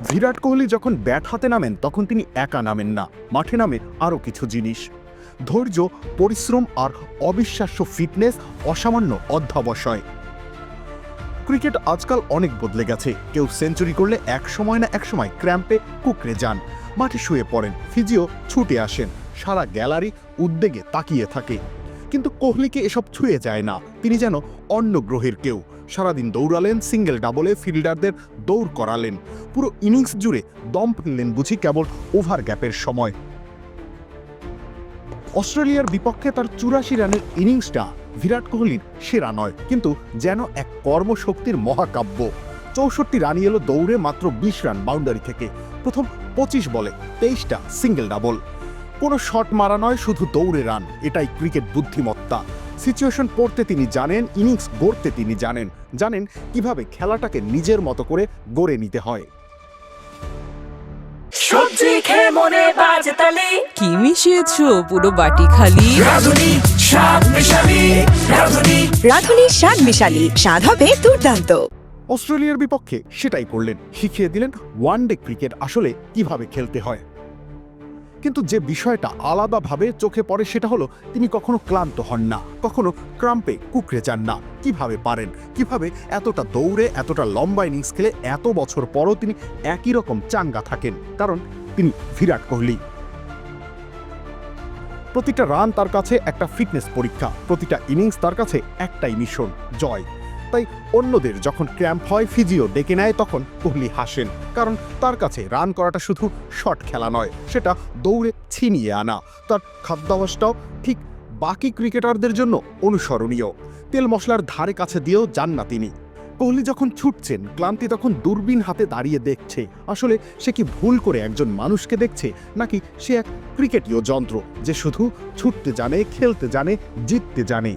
বিরাট কোহলি যখন ব্যাট হাতে নামেন, তখন তিনি একা নামেন না। মাঠে নামে আরও কিছু জিনিস। ধৈর্য, পরিশ্রম আর অবিশ্বাস্য ফিটনেস অসামান্য অধ্যাবসায়। ক্রিকেট আজকাল অনেক বদলে গেছে। কেউ সেঞ্চুরি করলে এক সময় না এক সময় ক্র্যাম্পে কুকড়ে যান। মাঠে শুয়ে পড়েন, ফিজিও ছুটে আসেন। সারা গ্যালারি উদ্বেগে তাকিয়ে থাকে। কিন্তু কোহলিকে এসব ছুঁয়ে যায় না। তিনি যেন অন্য গ্রহের কেউ। সারাদিন দৌড়ালেন সিঙ্গেল ডাবলে ফিল্ডারদের দৌড় করালেন। পুরো ইনিংস জুড়ে দম ফেললেন বুঝি কেবল ওভার গ্যাপের সময়। অস্ট্রেলিয়ার বিপক্ষে তার চুরাশি রানের ইনিংসটা বিরাট কোহলির সেরা নয়, কিন্তু যেন এক কর্মশক্তির মহাকাব্য। চৌষট্টি রানই এলো দৌড়ে মাত্র বিশ রান বাউন্ডারি থেকে। প্রথম পঁচিশ বলে তেইশটা সিঙ্গেল ডাবল কোনো শট মারা নয়, শুধু দৌড়ে রান, এটাই ক্রিকেট বুদ্ধিমত্তা। সিচুয়েশন পড়তে তিনি জানেন ইনিংস গড়তে তিনি জানেন জানেন কীভাবে খেলাটাকে নিজের মতো করে গড়ে নিতে হয়। সবজি খেয়ে মনে বাজে তালি। কি মিশিয়েছো পুরো বাটি খালি? রাধুনি স্বাদ মিশালি রাধুনি। রাঁধুনি স্বাদ মিশালি স্বাদ হবে দুর্দান্ত। অস্ট্রেলিয়ার বিপক্ষে সেটাই করলেন। শিখিয়ে দিলেন ওয়ানডে ক্রিকেট আসলে কীভাবে খেলতে হয়। কিন্তু যে বিষয়টা আলাদাভাবে চোখে পড়ে সেটা হলো তিনি কখনো ক্লান্ত হন না, কখনো ক্রাম্পে কুকড়ে যান না। কীভাবে পারেন? কীভাবে এতটা দৌড়ে, এতটা লম্বা ইনিংস খেলে এত বছর পরও তিনি একই রকম চাঙ্গা থাকেন? কারণ তিনি বিরাট কোহলি। প্রতিটা রান তার কাছে একটা ফিটনেস পরীক্ষা, প্রতিটা ইনিংস তার কাছে একটাই মিশন, জয়। তাই অন্যদের যখন ক্র্যাম্প হয়, ফিজিও ডেকে নেয়, তখন কোহলি হাসেন। কারণ তার কাছে রান করাটা শুধু শট খেলা নয়, সেটা দৌড়ে ছিনিয়ে আনা। তার খাদ্যাভ্যাসটাও ঠিক বাকি ক্রিকেটারদের জন্য অনুসরণীয়। তেল মশলার ধারে কাছে দিয়েও যান না তিনি। কোহলি যখন ছুটছেন, ক্লান্তি তখন দূরবীন হাতে দাঁড়িয়ে দেখছে। আসলে সে কি ভুল করে একজন মানুষকে দেখছে, নাকি সে এক ক্রিকেটীয় যন্ত্র, যে শুধু ছুটতে জানে, খেলতে জানে, জিততে জানে?